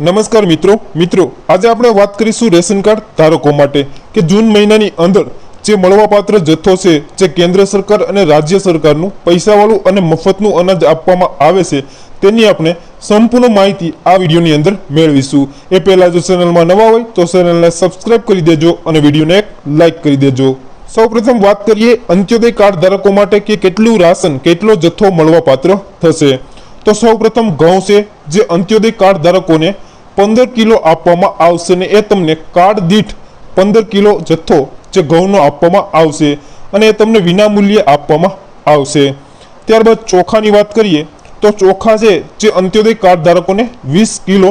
નમસ્કાર મિત્રો. મિત્રો, આજે આપણે વાત કરીશું રેશન કાર્ડ ધારકો માટે કે જૂન મહિનાની અંદર જે મળવાપાત્ર જથ્થો છે, જે કેન્દ્ર સરકાર અને રાજ્ય સરકારનું પૈસાવાળું અને મફતનું અનાજ આપવામાં આવે છે, તેની આપણે સંપૂર્ણ માહિતી આ વિડીયોની અંદર મેળવીશું. એ પહેલાં જો ચેનલમાં નવા હોય તો ચેનલને સબસ્ક્રાઇબ કરી દેજો અને વિડીયોને એક લાઇક કરી દેજો. સૌપ્રથમ વાત કરીએ અંત્યોદય કાર્ડ ધારકો માટે કે કેટલું રાશન, કેટલો જથ્થો મળવાપાત્ર થશે? તો સૌપ્રથમ ઘઉં છે, જે અંત્યોદય કાર્ડ ધારકોને પંદર કિલો આપવામાં આવશે ને એ તમને કાર્ડ દીઠ પંદર કિલો જથ્થો જે ઘઉંનો આપવામાં આવશે અને એ તમને વિનામૂલ્યે આપવામાં આવશે. ત્યારબાદ ચોખાની વાત કરીએ, તો ચોખા છે, જે અંત્યોદય કાર્ડ ધારકોને વીસ કિલો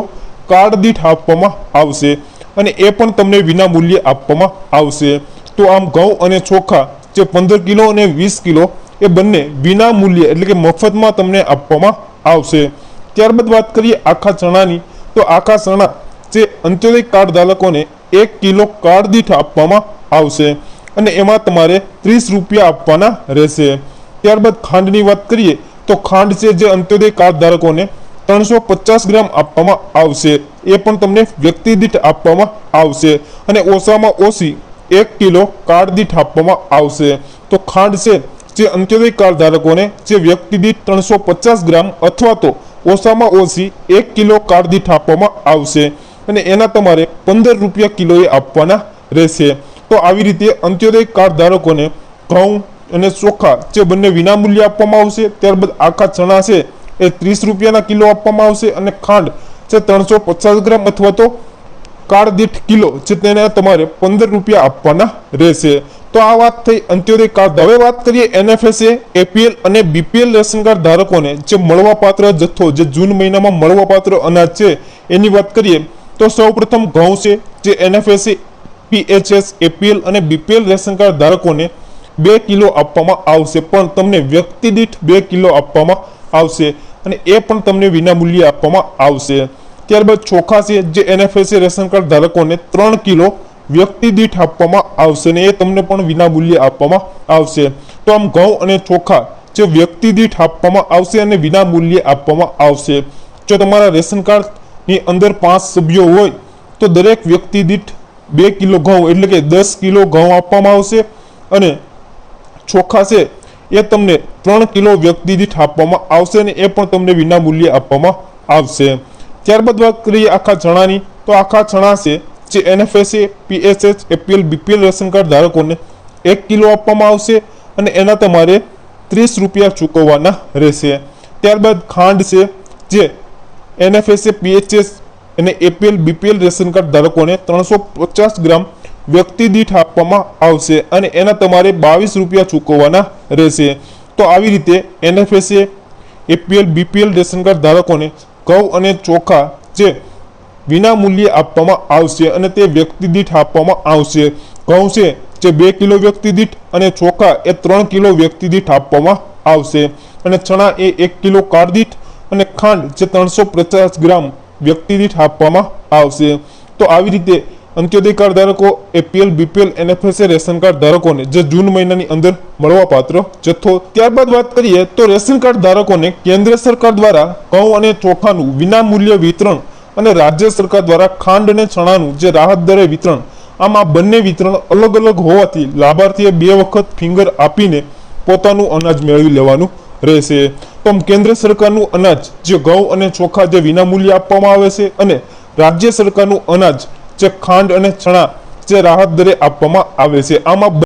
કાર્ડ દીઠ આપવામાં આવશે અને એ પણ તમને વિનામૂલ્યે આપવામાં આવશે. તો આમ ઘઉં અને ચોખા જે પંદર કિલો અને વીસ કિલો એ બંને વિના મૂલ્યે એટલે કે મફતમાં તમને આપવામાં આવશે. ત્યારબાદ વાત કરીએ આખા ચણાની તો આખા સણા જે અંત્યોદય કાર્ડ ધારકોને એક કિલો કાર્ડ દીઠ આપવામાં આવશે અને એમાં તમારે ત્રીસ રૂપિયા આપવાના રહેશે. ત્યારબાદ ખાંડની વાત કરીએ તો ખાંડ છે જે અંત્યોદય કાર્ડ ધારકોને ત્રણસો પચાસ ગ્રામ આપવામાં આવશે. એ પણ તમને વ્યક્તિ દીઠ આપવામાં આવશે અને ઓછામાં ઓછી એક કિલો કાર્ડ દીઠ આપવામાં આવશે. તો ખાંડ છે જે અંત્યોદય કાર્ડ ધારકોને જે વ્યક્તિ દીઠ ત્રણસો પચાસ ગ્રામ અથવા તો ઓછામાં ઓછી એક કિલો કાળદીઠ દીઠ આપવામાં આવશે અને એના તમારે પંદર રૂપિયા કિલોએ આપવાના રહેશે. તો આવી રીતે અંત્યોદય કાર્ડ ધારકોને ઘઉં અને ચોખા જે બંને વિનામૂલ્યે આપવામાં આવશે, ત્યારબાદ આખા ચણા છે એ ત્રીસ રૂપિયાના કિલો આપવામાં આવશે અને ખાંડ જે ત્રણસો પચાસ ગ્રામ અથવા તો કાળદીઠ કિલો જે તેને તમારે પંદર રૂપિયા આપવાના રહેશે. તો આ વાત થઈ. અંત્યોદય કાર્ડ હવે વાત કરીએ એનએફએસએ એપીએલ અને બીપીએલ રેશન કાર્ડ ધારકોને જે મળવાપાત્ર જથ્થો, જે જૂન મહિનામાં મળવાપાત્ર અનાજ છે એની વાત કરીએ તો સૌપ્રથમ ઘઉં છે જે એનએફએસએ પીએચએસ એપીએલ અને બીપીએલ રેશન કાર્ડ ધારકોને બે કિલો આપવામાં આવશે. પણ તમને વ્યક્તિ દીઠ બે કિલો આપવામાં આવશે અને એ પણ તમને વિનામૂલ્યે આપવામાં આવશે. ત્યારબાદ ચોખા છે જે એનએફએસએ રેશન કાર્ડ ધારકોને ત્રણ કિલો વ્યક્તિ દીઠ આપવામાં આવશે ને એ તમને પણ વિનામૂલ્યે આપવામાં આવશે. તો આમ ઘઉં અને ચોખા જે વ્યક્તિ દીઠ આપવામાં આવશે અને વિના મૂલ્યે આપવામાં આવશે. જો તમારા રેશન કાર્ડની અંદર પાંચ સભ્યો હોય, તો દરેક વ્યક્તિ દીઠ બે કિલો ઘઉં, એટલે કે દસ કિલો ઘઉં આપવામાં આવશે અને ચોખા છે એ તમને ત્રણ કિલો વ્યક્તિ દીઠ આપવામાં આવશે અને એ પણ તમને વિનામૂલ્યે આપવામાં આવશે. ત્યારબાદ વાત કરીએ આખા ચણાની, તો આખા ચણા છે જે NFSA PSH APL BPL ration card ધારકોને એક કિલો આપવામાં આવશે અને એના તમારે ત્રીસ રૂપિયા ચૂકવવાના રહેશે. ત્યારબાદ ખાંડ છે, જે એનએફએસએ પીએચએસ અને એપીએલ બીપીએલ રેશન કાર્ડ ધારકોને ત્રણસો પચાસ ગ્રામ વ્યક્તિ દીઠ આપવામાં આવશે અને એના તમારે બાવીસ રૂપિયા ચૂકવવાના રહેશે. તો આવી રીતે NFSA APL BPL ration card ધારકોને ઘઉં અને ચોખા જે વિના મૂલ્યે આપવામાં આવશે અને તે વ્યક્તિ દીઠ આપવામાં આવશે. ઘઉં છે જે બે કિલો વ્યક્તિ દીઠ અને ચોખા એ ત્રણ કિલો વ્યક્તિ દીઠ આપવામાં આવશે. અને ચણા એ એક કિલો કારદીઠ દીઠ અને ખાંડ જે ત્રણસો પચાસ ગ્રામ વ્યક્તિ દીઠ આપવામાં આવશે. તો આવી રીતે અંત્યોદય કાર્ડ ધારકો, APL, BPL NFSA ration card ધારકોને જે જૂન મહિનાની અંદર મળવાપાત્ર જથ્થો. ત્યારબાદ વાત કરીએ તો રેશન કાર્ડ ધારકોને કેન્દ્ર સરકાર દ્વારા ઘઉં અને ચોખાનું વિનામૂલ્ય વિતરણ અને રાજ્ય સરકાર દ્વારા ખાંડ અને ચણાનું જે રાહત દરે વિતરણ, આમ આ બંને વિતરણ અલગ અલગ હોવાથી લાભાર્થીએ બે વખત ફિંગર આપીને પોતાનું અનાજ મેળવી લેવાનું રહેશે. તો કેન્દ્ર સરકારનું અનાજ, જે ઘઉં અને ચોખા જે વિનામૂલ્યે આપવામાં આવે છે અને રાજ્ય સરકારનું અનાજ, જે ખાંડ અને ચણા જે રાહત દરે આપવામાં આવે છે, આમાં